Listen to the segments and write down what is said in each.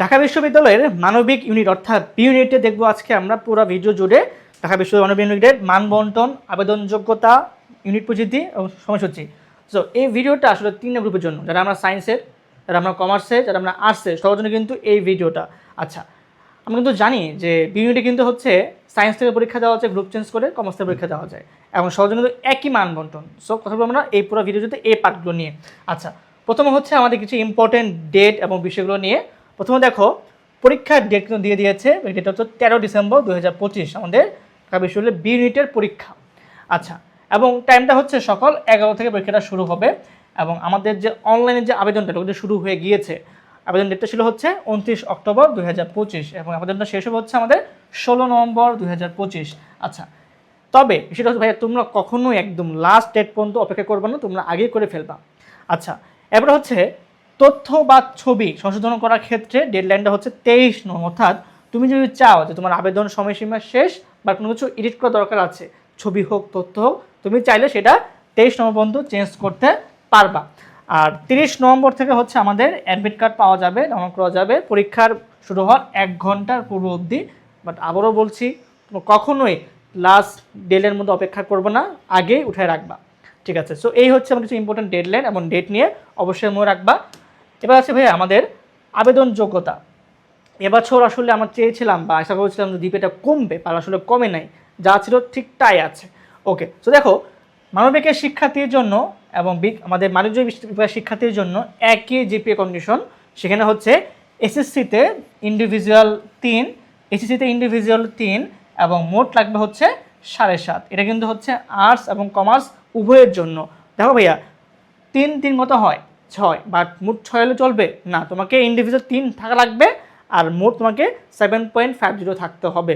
ঢাকা বিশ্ববিদ্যালয়ের মানবিক ইউনিট অর্থাৎ বি ইউনিটে দেখব আজকে আমরা পুরো ভিডিও জুড়ে ঢাকা বিশ্ববিদ্যালয় মানবিক ইউনিটের মান বন্টন, আবেদন যোগ্যতা ইউনিট প্রযুক্তি এবং সময়সূচি। সো এই ভিডিওটা আসলে তিন গ্রুপের জন্য, যারা আমরা সায়েন্সের যারা আমরা কমার্সের যারা আমরা আর্টসের সবার জন্য কিন্তু এই ভিডিওটা আচ্ছা আমরা কিন্তু জানি যে বি ইউনিটে কিন্তু হচ্ছে সায়েন্স থেকে পরীক্ষা দেওয়া হচ্ছে গ্রুপ চেঞ্জ করে কমার্স থেকে পরীক্ষা দেওয়া যায়। এবং সবার জন্য কিন্তু একই মান বন্টন। সো কথা বলব আমরা এই পুরো ভিডিওতে এই পার্টগুলো নিয়ে। আচ্ছা প্রথমে হচ্ছে আমাদের কিছু ইম্পর্টেন্ট ডেট এবং বিষয়গুলো নিয়ে প্রথমে দেখো, পরীক্ষার ডেট কিন্তু দিয়ে দিয়েছে, এই ডেট হচ্ছে তেরো ডিসেম্বর দু হাজার পঁচিশ, আমাদের ঢাকা বিশ্ববিদ্যালয়ের বি ইউনিটের পরীক্ষা। আচ্ছা এবং টাইমটা হচ্ছে সকাল এগারো থেকে পরীক্ষাটা শুরু হবে, এবং আমাদের যে অনলাইনে যে আবেদনটা ওটা শুরু হয়ে গিয়েছে। আবেদন ডেটটা ছিল হচ্ছে উনত্রিশ অক্টোবর দুই হাজার পঁচিশ, এবং আবেদনটা শেষ হবে হচ্ছে আমাদের ষোলো নভেম্বর দুই হাজার পঁচিশ। আচ্ছা তবে সেটা হচ্ছে ভাইয়া, তোমরা কখনোই একদম লাস্ট ডেট পর্যন্ত অপেক্ষা করবে না, তোমরা আগে করে ফেলবা। আচ্ছা এরপরে হচ্ছে তথ্য বা ছবি সংশোধন করার ক্ষেত্রে ডেডলাইনটা হচ্ছে তেইশ নয় অর্থাৎ তুমি যদি চাও যে তোমার আবেদন সময়সীমা শেষ বা কোনো কিছু এডিট করা দরকার আছে, ছবি হোক, তথ্য হোক, তুমি চাইলে সেটা তেইশ নম্বর পর্যন্ত চেঞ্জ করতে পারবা। আর তিরিশ নভেম্বর থেকে হচ্ছে আমাদের অ্যাডমিট কার্ড পাওয়া যাবে ডাউনলোড করা যাবে। পরীক্ষার শুরু হওয়ার এক ঘণ্টার পূর্ব অবধি। বাট আবারও বলছি কখনোই লাস্ট ডেটের মধ্যে অপেক্ষা করব না আগে উঠে রাখবা। ঠিক আছে সো এই হচ্ছে আমার কিছু ইম্পর্টেন্ট ডেডলাইন এবং ডেট নিয়ে অবশ্যই মনে রাখবা। এবার আছে ভাই আমাদের আবেদন যোগ্যতা এবছর আসলে আমরা চেয়েছিলাম বা আশা করেছিলাম যে দ্বীপেটা কমবে আর আসলে কমে নাই, যা ছিল ঠিক তাই আছে। ওকে তো দেখো, মানবিকের শিক্ষার্থীর জন্য এবং আমাদের বিভাগের শিক্ষার্থীর জন্য একই জিপিএ কন্ডিশন সেখানে হচ্ছে এসএসসিতে ইন্ডিভিজুয়াল তিন, এসএসসিতে ইন্ডিভিজুয়াল তিন এবং মোট লাগবে হচ্ছে সাড়ে সাত। এটা কিন্তু হচ্ছে আর্টস এবং কমার্স উভয়ের জন্য। দেখো ভাইয়া, তিন তিন মতো হয়। ছয় বাট মোট ছয় হলে চলবে? না, তোমাকে ইন্ডিভিজুয়াল তিন থাকা লাগবে আর মোট তোমাকে সেভেন পয়েন্ট ফাইভ জিরো থাকতে হবে।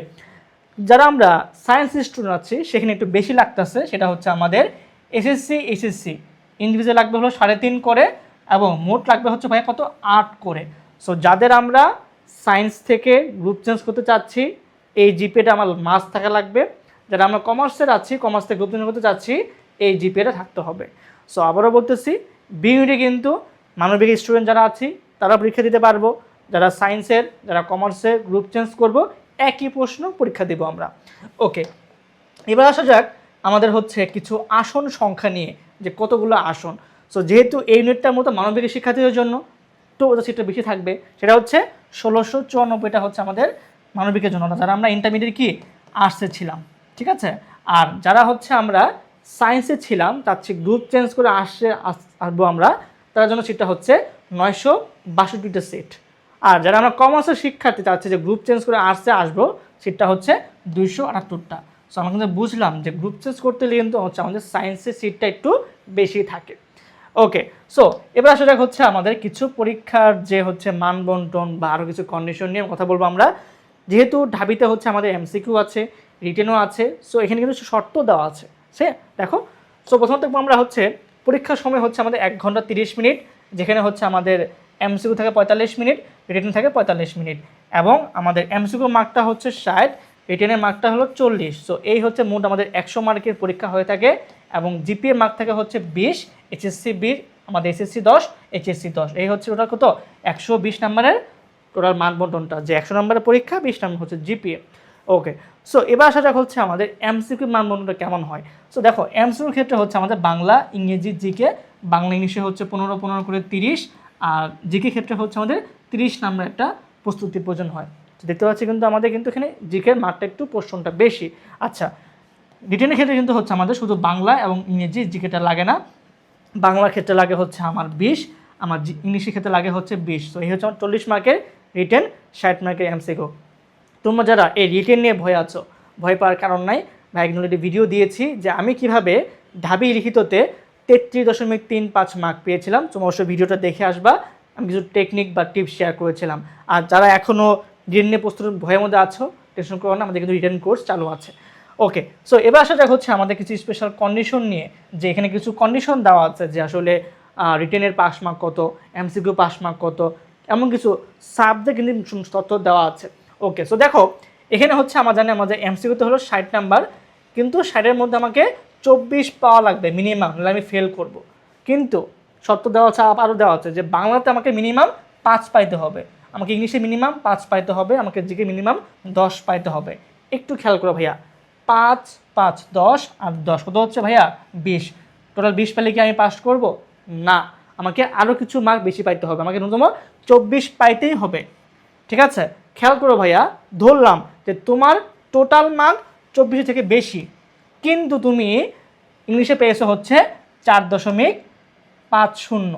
যারা আমরা সায়েন্স স্টুডেন্ট আছি, সেখানে একটু বেশি লাগতেছে, সেটা হচ্ছে আমাদের এসএসসি এসএসসি ইন্ডিভিজুয়াল লাগবে হলো সাড়ে তিন করে এবং মোট লাগবে হচ্ছে ভাই কত? আট করে। সো যাদের আমরা সায়েন্স থেকে গ্রুপ চেঞ্জ করতে চাচ্ছি, এই জিপিএটা আমার মাস থাকা লাগবে। যারা আমরা কমার্সের আছি কমার্স থেকে গ্রুপ চেঞ্জ করতে চাচ্ছি, এই জিপিএটা থাকতে হবে। সো আবারও বলতেছি বিউনিটে কিন্তু মানবিক স্টুডেন্ট যারা আছি, তারা পরীক্ষা দিতে পারব। যারা সায়েন্সের যারা কমার্সের গ্রুপ চেঞ্জ করব, একই প্রশ্ন পরীক্ষা দিব আমরা। ওকে এবার আসা যাক আমাদের হচ্ছে কিছু আসন সংখ্যা নিয়ে, যে কতগুলো আসন। সো যেহেতু এই ইউনিটটার মতো মানবিক শিক্ষার্থীদের জন্য, তো ওদের সিটটা বেশি থাকবে। সেটা হচ্ছে ষোলোশো চুরানব্বইটা হচ্ছে আমাদের মানবিকের জন্য। যারা আমরা ইন্টারমিডিয়েট কি আর্টসে ছিলাম। ঠিক আছে? আর যারা হচ্ছে আমরা সায়েন্সে ছিলাম, তার চেয়ে গ্রুপ চেঞ্জ করে আসছে আস- আসব আমরা। তার জন্য সিটটা হচ্ছে নয়শো বাষট্টিটা সিট আর যারা আমরা কমার্সের শিক্ষার্থী চাচ্ছে যে গ্রুপ চেঞ্জ করে আর্টসে আসব সিটটা হচ্ছে দুইশো আটাত্তরটা সো আমরা কিন্তু বুঝলাম যে গ্রুপ চেঞ্জ করতে গেলে কিন্তু হচ্ছে আমাদের সায়েন্সের সিটটা একটু বেশি থাকে। ওকে সো এবার আসলে হচ্ছে আমাদের কিছু পরীক্ষার যে হচ্ছে মানবন্টন বা আরও কিছু কন্ডিশন নিয়ে কথা বলব আমরা। যেহেতু ঢাবিতে হচ্ছে আমাদের এমসিকিউ আছে রিটেনও আছে সো এখানে কিন্তু শর্ত দেওয়া আছে। সে, দেখো সো প্রথমত আমরা হচ্ছে, পরীক্ষার সময় হচ্ছে আমাদের এক ঘণ্টা তিরিশ মিনিট, যেখানে হচ্ছে আমাদের এমসিকিউ থাকে পঁয়তাল্লিশ মিনিট রিটেন থাকে পঁয়তাল্লিশ মিনিট, এবং আমাদের এমসিকিউ মার্কটা হচ্ছে ষাট রিটেনের মার্কটা হলো চল্লিশ সো এই হচ্ছে মোট আমাদের একশো মার্কের পরীক্ষা হয়ে থাকে, এবং জিপিএ মার্ক থাকে হচ্ছে বিশ এইচএসসি বিশ আমাদের এসএসসি দশ এইচএসসি দশ, এই হচ্ছে ওটা কত? একশো বিশ নাম্বারের টোটাল মান বন্টনটা, যে একশো নম্বরের পরীক্ষা, বিশ নম্বর হচ্ছে জিপিএ ওকে সো এবার আসা যাক হচ্ছে আমাদের এমসিকিউ মান বন্টনটা কেমন হয়। সো দেখো এমসিকিউর ক্ষেত্রে হচ্ছে আমাদের বাংলা, ইংরেজি জিকে বাংলা ইংলিশে হচ্ছে পনেরো পনেরো করে তিরিশ, আর জিকে ক্ষেত্রে হচ্ছে আমাদের তিরিশ নাম্বার একটা প্রস্তুতির প্রয়োজন হয়। দেখতে পাচ্ছি কিন্তু আমাদের কিন্তু এখানে জিকের মার্কটা একটু প্রশ্নটা বেশি। আচ্ছা রিটেনের ক্ষেত্রে কিন্তু হচ্ছে আমাদের শুধু বাংলা এবং ইংরেজি জিকেটা লাগে না। বাংলার ক্ষেত্রে লাগে হচ্ছে আমার বিশ, আমার ইংলিশের ক্ষেত্রে লাগে হচ্ছে বিশ। তো এই হচ্ছে আমার চল্লিশ মার্কের রিটেন ষাট মার্কের এমসিকিউ তোমরা যারা এই রিটেন নিয়ে ভয় আছো, ভয় পাওয়ার কারণ নাই, ভাই ভিডিও দিয়েছি যে আমি কীভাবে ঢাবি লিখিততে তেত্রিশ দশমিক তিন পাঁচ মার্ক পেয়েছিলাম। তোমরা অবশ্যই ভিডিওটা দেখে আসবা। আমি কিছু টেকনিক বা টিপস শেয়ার করেছিলাম। আর যারা এখনও রিটেন নিয়ে প্রস্তুতির ভয়ের মধ্যে আছো টেনশন করো না, আমাদের কিন্তু রিটেন কোর্স চালু আছে। ওকে সো এবার আসা যাক হচ্ছে আমাদের কিছু স্পেশাল কন্ডিশন নিয়ে, যে এখানে কিছু কন্ডিশন দেওয়া আছে যে আসলে রিটেনের পাস মার্ক কত এমসিকিউ পাস মার্ক কত, এমন কিছু সাবজেক্ট কিন্তু তথ্য দেওয়া আছে। ওকে সো দেখো, এখানে হচ্ছে আমার জানি আমাদের এমসিকিউতে হলো ষাট নাম্বার কিন্তু ষাটের মধ্যে আমাকে চব্বিশ পাওয়া লাগবে মিনিমাম নাহলে আমি ফেল করব। কিন্তু শর্ত দেওয়া আছে আরও দেওয়া আছে যে বাংলাতে আমাকে মিনিমাম পাঁচ পাইতে হবে। আমাকে ইংলিশে মিনিমাম পাঁচ পাইতে হবে, আমাকে জিকে মিনিমাম দশ পাইতে হবে। একটু খেয়াল করো ভাইয়া, পাঁচ পাঁচ, দশ, আর দশ কত হচ্ছে ভাইয়া? বিশ। টোটাল বিশ পেলে কি আমি পাস করব? না, আমাকে আরও কিছু মার্ক বেশি পাইতে হবে। আমাকে ন্যূনতম চব্বিশ পাইতেই হবে। ঠিক আছে? খেয়াল করো ভাইয়া, ধরলাম যে তোমার টোটাল মার্ক চব্বিশ থেকে বেশি। কিন্তু তুমি ইংলিশে পেয়েছ হচ্ছে চার দশমিক পাঁচ শূন্য।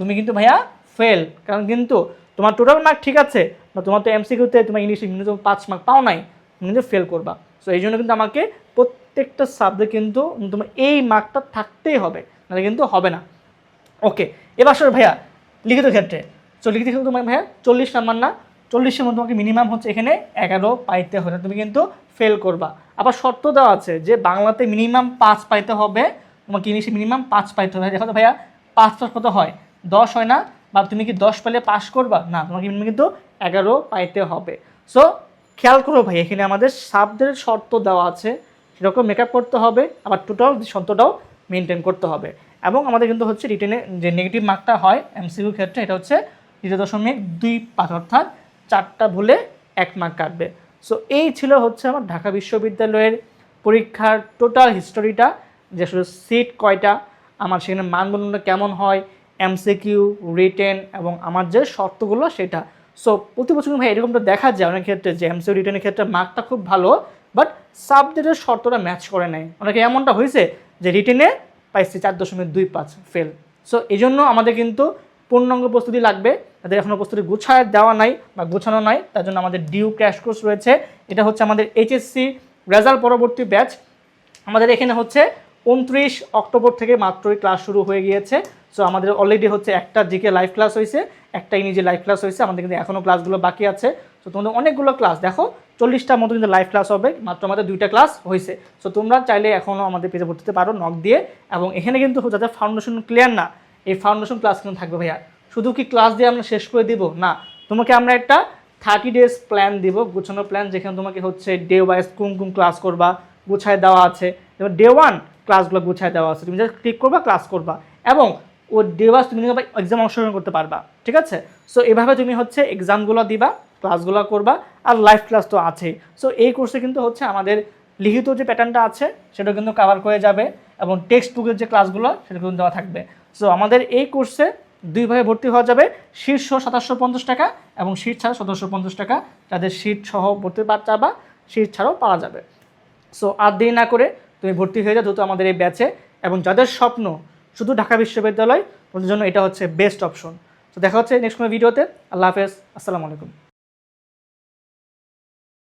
তুমি কিন্তু ভাইয়া ফেল কারণ কিন্তু তোমার টোটাল মার্ক ঠিক আছে, বা তোমার তো এমসিকিউতে তোমার ইংলিশে ন্যূনতম পাঁচ মার্ক পাও নাই, তুমি কিন্তু ফেল করবা। সো এই জন্য কিন্তু আমাকে প্রত্যেকটা সাবজেক্ট কিন্তু তোমার এই মার্কটা থাকতেই হবে, নাহলে কিন্তু হবে না। ওকে এবার ভাইয়া, লিখিত ক্ষেত্রে। তো লিখিত ক্ষেত্রে তোমার ভাইয়া চল্লিশ নাম্বার না চল্লিশের মধ্যে তোমাকে মিনিমাম হচ্ছে এখানে এগারো পাইতে হবে, তুমি কিন্তু ফেল করবা। আবার শর্ত দেওয়া আছে যে বাংলাতে মিনিমাম পাঁচ পাইতে হবে, তোমাকে ইংলিশে মিনিমাম পাঁচ পাইতে হবে। দেখো তো ভাইয়া, পাঁচ পাঁচ কত হয়? দশ হয় না? বা তুমি কি দশ পেলে পাস করবা? না, তোমাকে মিনিমাম কিন্তু এগারো পাইতে হবে। সো খেয়াল করো ভাই, এখানে আমাদের সাবদের শর্ত দেওয়া আছে। সেরকম মেকআপ করতে হবে, আবার টোটাল শর্তটাও মেনটেন করতে হবে। এবং আমাদের কিন্তু হচ্ছে রিটেনে যে নেগেটিভ মার্কটা হয় এমসিকিউ ক্ষেত্রে, এটা হচ্ছে জিরো দশমিক দুই পাঁচ অর্থাৎ চারটা ভুলে এক মার্ক কাটবে। সো এই ছিল হচ্ছে আমার ঢাকা বিশ্ববিদ্যালয়ের পরীক্ষার টোটাল হিস্টোরিটা যে আসলে সিট কয়টা, আমার সেখানে মানদণ্ড কেমন হয় এমসিকিউ রিটেন এবং আমার যে শর্তগুলো সেটা। সো প্রতি বছর ভাই এরকমটা দেখা যায় অনেক ক্ষেত্রে যে এমসিউ রিটেনের ক্ষেত্রে মার্কটা খুব ভালো বাট সাবজেক্টের শর্তটা ম্যাচ করে নেয় অনেকে এমনটা হয়েছে যে রিটেনে পাইছে চার দশমিক দুই পাঁচ ফেল সো এই জন্য আমাদের কিন্তু পূর্ণাঙ্গ প্রস্তুতি লাগবে। তাদের এখনও প্রস্তুতি গুছায় দেওয়া নাই বা গোছানো নাই, তার জন্য আমাদের ডিউ ক্র্যাশ কোর্স রয়েছে। এটা হচ্ছে আমাদের এইচএসসি রেজাল্ট পরবর্তী ব্যাচ আমাদের এখানে হচ্ছে উনত্রিশ অক্টোবর থেকে মাত্রই ক্লাস শুরু হয়ে গিয়েছে। সো আমাদের অলরেডি হচ্ছে একটা জিকে লাইভ ক্লাস হয়েছে একটা ইংরেজি লাইভ ক্লাস হয়েছে আমাদের কিন্তু এখনও ক্লাসগুলো বাকি আছে। সো তোমাদের অনেকগুলো ক্লাস দেখো, চল্লিশটার মতো কিন্তু লাইভ ক্লাস হবে, মাত্র আমাদের দুইটা ক্লাস হয়েছে সো তোমরা চাইলে এখনও আমাদের পেজে ভর্তিতে পারো নক দিয়ে। এবং এখানে কিন্তু যাদের ফাউন্ডেশন ক্লিয়ার না এই ফাউন্ডেশন ক্লাস কিন্তু থাকবে ভাইয়া। শুধু কি ক্লাস দিয়ে আমরা শেষ করে দিব? না, তোমাকে আমরা একটা থার্টি ডেজ প্ল্যান দিব, গুছানো প্ল্যান যেখানে তোমাকে হচ্ছে ডে ওয়াইজ কোন কোন ক্লাস করবা, গুছায় দেওয়া আছে। যেমন ডে ওয়ান ক্লাসগুলো গুছায় দেওয়া আছে। তুমি জাস্ট ক্লিক করবা ক্লাস করবা। এবং ও ডে ওয়াইজ তুমি এক্সাম অংশগ্রহণ করতে পারবা। ঠিক আছে? সো এভাবে তুমি হচ্ছে এক্সামগুলো দিবা ক্লাসগুলো করবা, আর লাইভ ক্লাস তো আছেই। সো এই কোর্সে কিন্তু হচ্ছে আমাদের লিখিত যে প্যাটার্নটা আছে, সেটা কিন্তু কভার করে যাবে এবং টেক্সট বুকের যে ক্লাসগুলো সেটা কিন্তু দেওয়া থাকবে। সো আমাদের এই কোর্সে দুইভাবে ভর্তি হওয়া যাবে। শীর্ষ সাতাশশো পঞ্চাশ টাকা এবং শীত ছাড়া সতেরোশো পঞ্চাশ টাকা। যাদের শীত সহ ভর্তি পা বা শীত ছাড়াও পাওয়া যাবে। সো আর দেরি না করে তুমি ভর্তি হয়ে যাও দ্রুত আমাদের এই ব্যাচে এবং যাদের স্বপ্ন শুধু ঢাকা বিশ্ববিদ্যালয় ওদের জন্য এটা হচ্ছে বেস্ট অপশন তো দেখা হচ্ছে নেক্সট কোনো ভিডিওতে আল্লাহ হাফেজ। আসসালামু আলাইকুম।